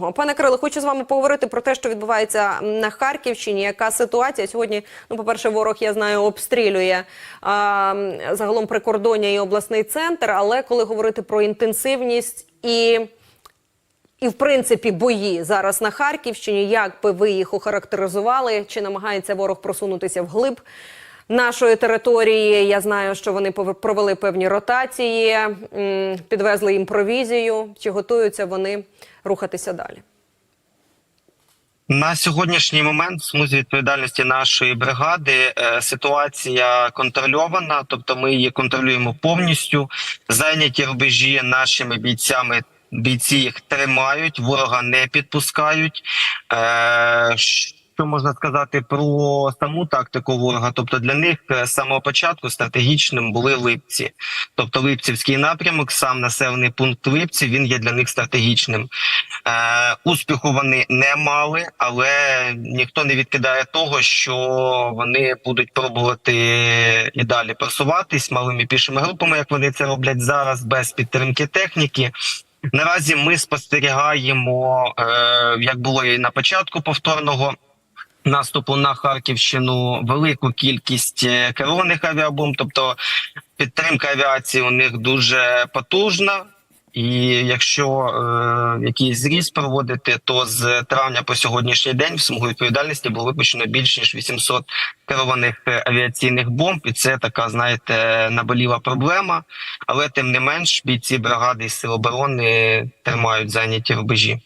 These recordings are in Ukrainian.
Пане Кирило, хочу з вами поговорити про те, що відбувається на Харківщині. Яка ситуація сьогодні? Ну, по перше, ворог я знаю обстрілює а, загалом прикордоння і обласний центр. Але коли говорити про інтенсивність і, і в принципі бої зараз на Харківщині, як би ви їх охарактеризували? Чи намагається ворог просунутися вглиб? Нашої території я знаю, що вони провели певні ротації, підвезли їм провізію. Чи готуються вони рухатися далі? На сьогоднішній момент, в смузі відповідальності нашої бригади, е, ситуація контрольована, тобто ми її контролюємо повністю. Зайняті рубежі нашими бійцями. Бійці їх тримають, ворога не підпускають. Що можна сказати про саму тактику ворога? Тобто для них е, з самого початку стратегічним були липці, тобто Липцівський напрямок, сам населений пункт Липці, він є для них стратегічним. Е, успіху вони не мали, але ніхто не відкидає того, що вони будуть пробувати і далі просуватись малими пішими групами, як вони це роблять зараз, без підтримки техніки. Наразі ми спостерігаємо, е, як було і на початку повторного. Наступу на Харківщину велику кількість е, керованих авіабомб, тобто підтримка авіації у них дуже потужна. І якщо е, якийсь зріз проводити, то з травня по сьогоднішній день в смугу відповідальності було випущено більш ніж 800 керованих е, авіаційних бомб, і це така, знаєте, наболіла проблема. Але тим не менш, бійці бригади і сил оборони тримають зайняті рубежі.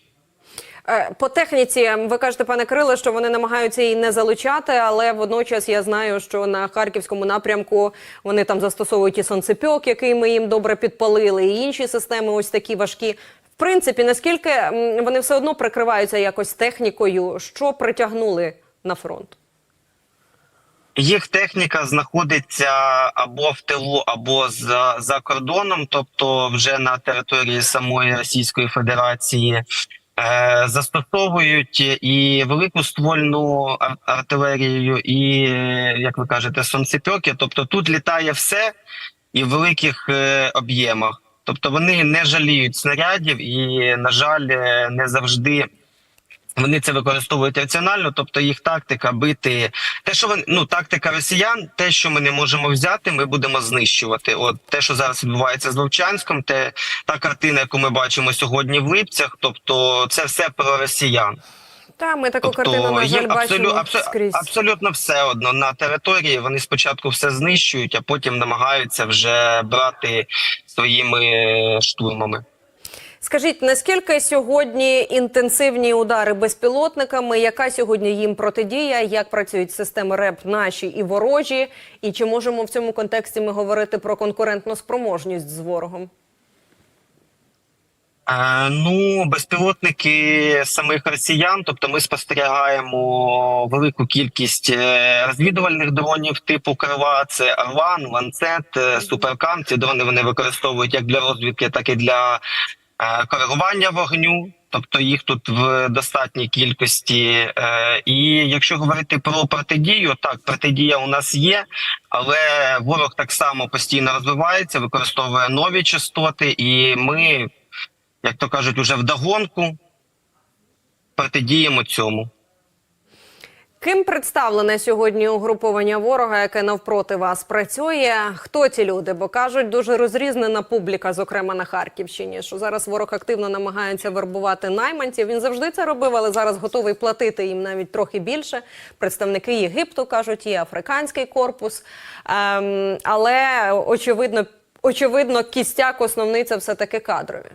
Е, По техніці ви кажете, пане Кирило, що вони намагаються її не залучати, але водночас я знаю, що на харківському напрямку вони там застосовують і сонцепьок, який ми їм добре підпалили, і інші системи, ось такі важкі. В принципі, наскільки вони все одно прикриваються якось технікою, що притягнули на фронт? Їх техніка знаходиться або в тилу, або за, за кордоном, тобто вже на території самої Російської Федерації. Е, застосовують і велику ствольну артилерію, і, як ви кажете, сонцепьоки. Тобто тут літає все і в великих е, об'ємах. Тобто вони не жаліють снарядів, і, на жаль, е, не завжди вони це використовують раціонально, тобто їх тактика бити те, що вони ну тактика росіян, те, що ми не можемо взяти, ми будемо знищувати. От те, що зараз відбувається з Вовчанськом, те та картина, яку ми бачимо сьогодні в Липцях, тобто це все про росіян. Та ми таку картину Тобто на жаль бачимо абсолютно, скрізь. абсолютно все одно на території. Вони спочатку все знищують, а потім намагаються вже брати своїми штурмами. Скажіть, наскільки сьогодні інтенсивні удари безпілотниками? Яка сьогодні їм протидія? Як працюють системи РЕП наші і ворожі? І чи можемо в цьому контексті ми говорити про конкурентну спроможність з ворогом? Е, ну, безпілотники самих росіян, тобто ми спостерігаємо велику кількість е, розвідувальних дронів типу Крила, це Орлан, Ланцет, Суперкам. Ці дрони вони використовують як для розвідки, так і для коригування вогню. Тобто їх тут в достатній кількості. Е, і якщо говорити про протидію, так протидія у нас є, але ворог так само постійно розвивається, використовує нові частоти, і ми як то кажуть, уже вдогонку протидіємо цьому. Ким представлене сьогодні угруповання ворога, яке навпроти вас працює? Хто ці люди? Бо кажуть, дуже розрізнена публіка, зокрема на Харківщині. Що зараз ворог активно намагається вербувати найманців. Він завжди це робив, але зараз готовий платити їм навіть трохи більше. Представники Єгипту кажуть, є африканський корпус. Ем, але очевидно, очевидно, кістяк основний це все таки кадрові.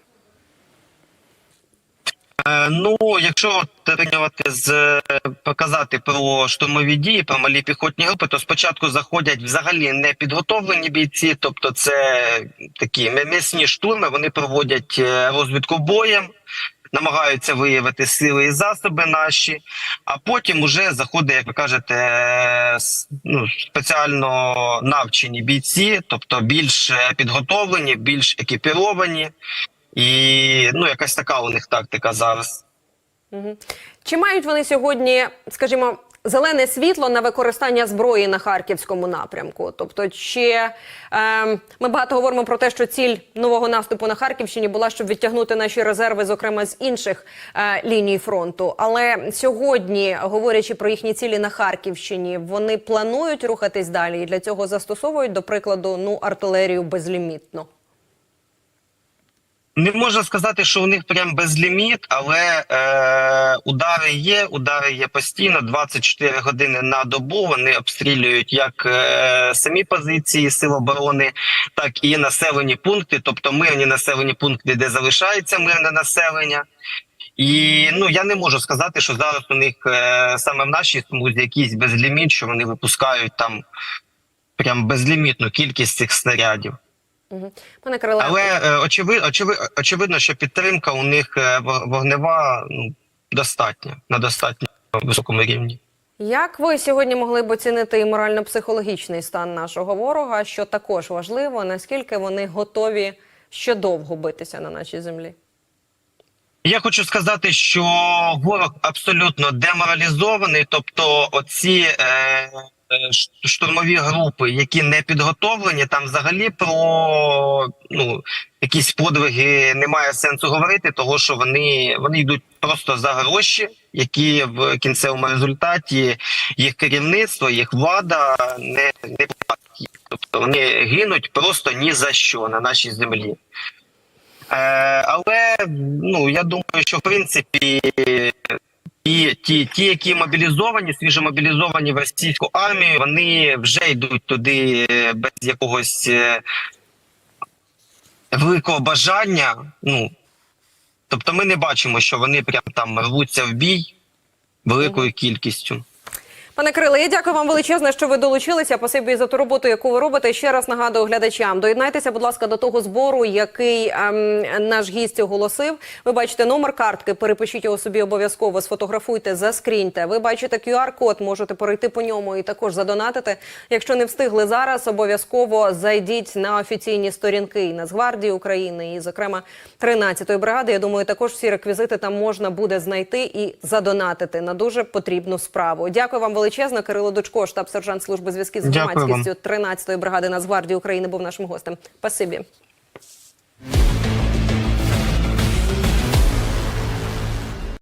Е, ну, якщо порівнювати з е, показати про штурмові дії, про малі піхотні групи, то спочатку заходять взагалі непідготовлені бійці, тобто це такі м'ясні штурми. Вони проводять е, розвідку боєм. Намагаються виявити сили і засоби наші, а потім уже заходить, як ви кажете, е, ну, спеціально навчені бійці, тобто більш підготовлені, більш екіпіровані, і ну якась така у них тактика зараз. Чи мають вони сьогодні, скажімо, Зелене світло на використання зброї на харківському напрямку. Тобто, чи е, ми багато говоримо про те, що ціль нового наступу на Харківщині була, щоб відтягнути наші резерви, зокрема з інших е, ліній фронту. Але сьогодні, говорячи про їхні цілі на Харківщині, вони планують рухатись далі і для цього застосовують, до прикладу, ну артилерію безлімітно. Не можна сказати, що у них прям безліміт, але е, удари є. Удари є постійно. 24 години на добу. Вони обстрілюють як е, самі позиції сил оборони, так і населені пункти, тобто мирні населені пункти, де залишається мирне населення. І ну я не можу сказати, що зараз у них е, саме в нашій смузі якийсь безліміт, що вони випускають там прям безлімітну кількість цих снарядів. Угу. Пане Кириле, Але очевидно, очевидно, очевидно, що підтримка у них е, вогнева ну, достатня на достатньо високому рівні. Як ви сьогодні могли б оцінити і морально-психологічний стан нашого ворога, що також важливо, наскільки вони готові ще довго битися на нашій землі? Я хочу сказати, що ворог абсолютно деморалізований, тобто оці е, штурмові групи, які не підготовлені, там взагалі про ну якісь подвиги немає сенсу говорити, того що вони, вони йдуть просто за гроші, які в кінцевому результаті їх керівництво, їх влада не, не. Тобто вони гинуть просто ні за що на нашій землі. Е, але ну я думаю, що в принципі ті, ті, ті, які мобілізовані, свіжо мобілізовані в російську армію, вони вже йдуть туди е, без якогось е, великого бажання. Ну тобто, ми не бачимо, що вони прям там рвуться в бій великою кількістю. Пане Кириле, я дякую вам величезне, що ви долучилися. Спасибі за ту роботу, яку ви робите. Ще раз нагадую глядачам. Доєднайтеся, будь ласка, до того збору, який ем, наш гість оголосив. Ви бачите номер картки, перепишіть його собі обов'язково, сфотографуйте, заскріньте. Ви бачите QR-код, можете перейти по ньому і також задонатити. Якщо не встигли зараз, обов'язково зайдіть на офіційні сторінки і Нацгвардії України, і, зокрема, 13-ї бригади. Я думаю, також всі реквізити там можна буде знайти і задонатити на дуже потрібну справу. Дякую вам величезно. Кирило Дучко, штаб-сержант служби зв'язків з громадськістю 13-ї бригади Нацгвардії України, був нашим гостем. Спасибі.